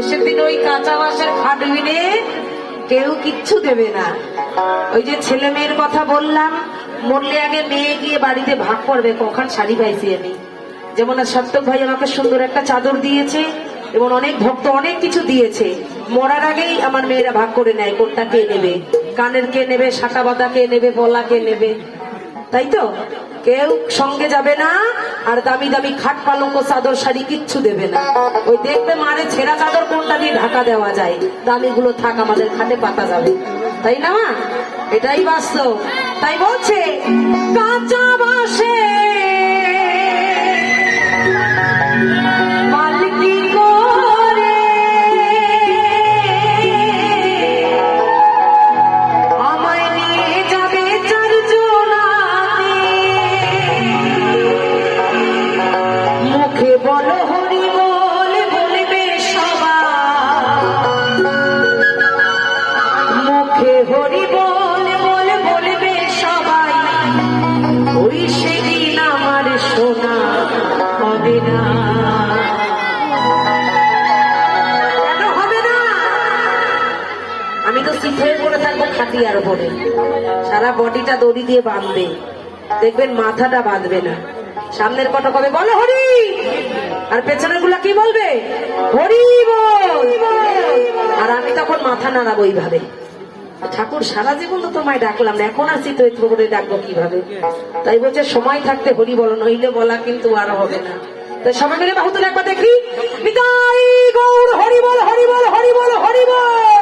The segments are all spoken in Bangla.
শেষের দিন ওই কাঁচা বাঁশের খাট বিনে কেউ কিচ্ছু দেবে না। ওই যে ছেলে মেয়ের কথা বললাম, মরলে আগে মেয়ে গিয়ে বাড়িতে ভাগ করবে, কখন শাড়ি পাইছি আমি। যেমন সপ্তক ভাই আমাকে সুন্দর একটা চাদর দিয়েছে, এবং অনেক ভক্ত অনেক কিছু দিয়েছে। মরার আগেই আমার মেয়েরা ভাগ করে নেয়, কোনটা কে নেবে? কানের কে নেবে, সাটা বাতা কে নেবে, বলা কে নেবে? তাই তো? কেউ সঙ্গে যাবে না, আর দামি দামি খাট পালঙ্ক, চাদর শাড়ি কিচ্ছু দেবে না। ওই দেখবে মারে ছেঁড়া চাদর কোনটা দিয়ে ঢাকা দেওয়া যায়। দামিগুলো থাক, আমাদের খাটে পাতা যাবে। তাই না, মা? এটাই বাস্তব। তাই বলছে, কাঁচা বাসে খাটিয়ার উপরে সারা বডিটা দড়ি দিয়ে বাঁধবে। দেখবেন মাথাটা বাঁধবে না। সামনের কটা কবে? বলো হরি! আর পেছনেরগুলা কি বলবে? হরি বল! আর আমি তখন মাথা নাড়াবো এইভাবে। ঠাকুর, সারা জীবন তো তোমায় ডাকলাম না। এখন আসি তো করে ডাকবো কীভাবে? তাই বলছে, সময় থাকতে হরি বলো, নইলে বলা কিন্তু আর হবে না। তাই সবাই মিলে বাহুতুল একবার দেখি। নিতাই গৌর, হরি বল হরি বল হরি বল হরি বল!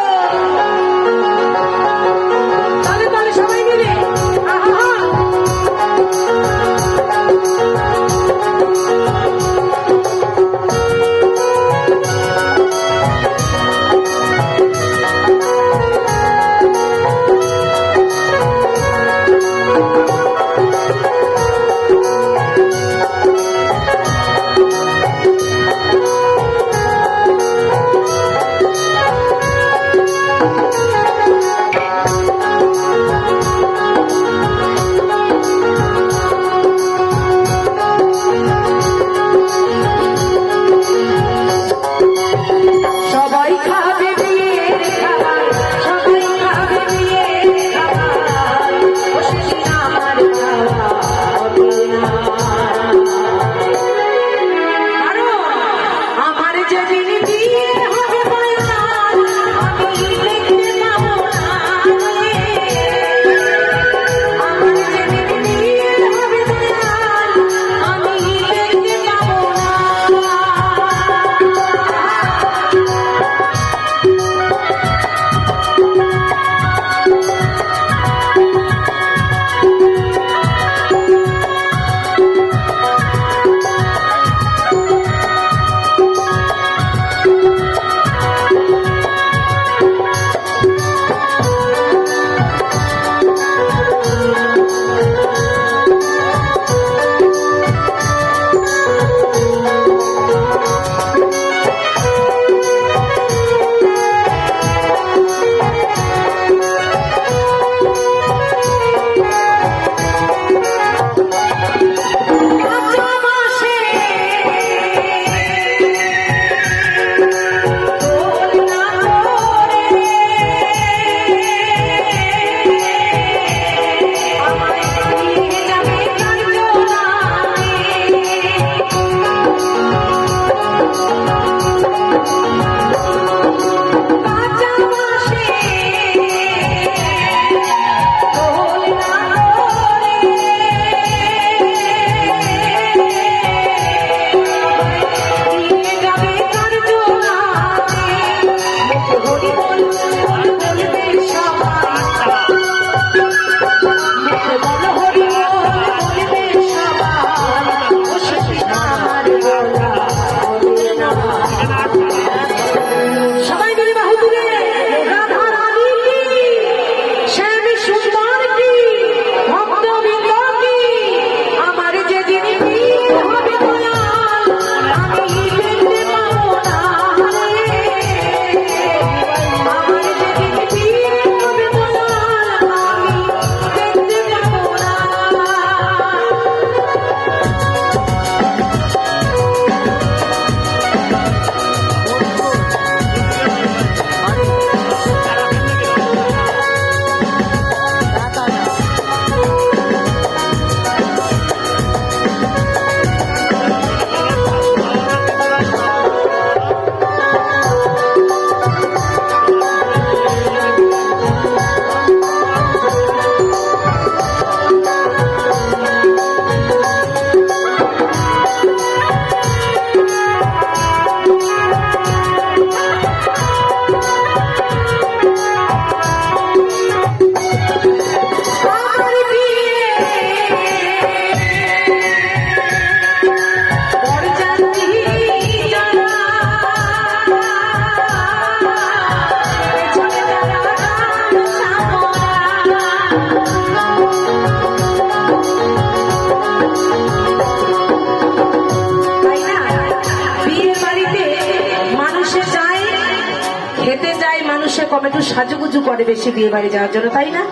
কম একটু সাজুগুজু করে বেশি বিয়ে বাড়ি যাওয়ার জন্য, তাই না?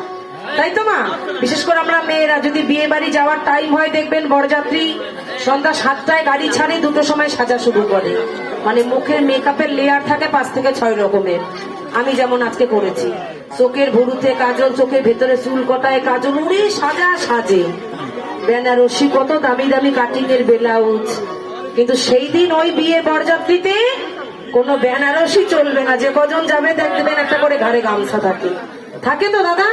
তাই তো, মা? বিশেষ করে আমরা মেয়েরা যদি বিয়ে বাড়ি যাওয়ার টাইম হয়, দেখবেন বরযাত্রী সন্ধ্যা সাতটায় গাড়ি ছাড়ে, দুটো সময় সাজা শুরু করে। মানে মুখের মেকআপের লেয়ার থাকে পাঁচ থেকে ছয় রকমের। আমি যেমন আজকে করেছি। চোখের ভুরুতে কাজল, চোখের ভেতরে চুল কটায় কাজল, উড়ে সাজা সাজে। বেনারসি কত দামি দামি কাটিং এর ব্লাউজ। কিন্তু সেই দিন ওই বিয়ে বরযাত্রীতে কোনো বেনারসি চলবে না। যে কজন যাবে দেখবেন একটা করে ঘাড়ে গামছা থাকে। থাকে তো দাদা?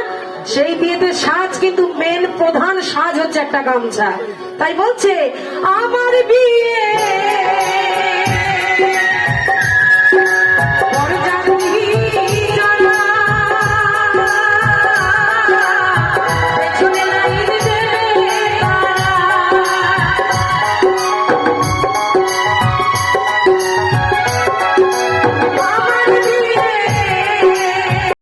সেই বিয়েতে সাজ কিন্তু মেন প্রধান সাজ হচ্ছে একটা গামছা। তাই বলছে, আমার বিয়ে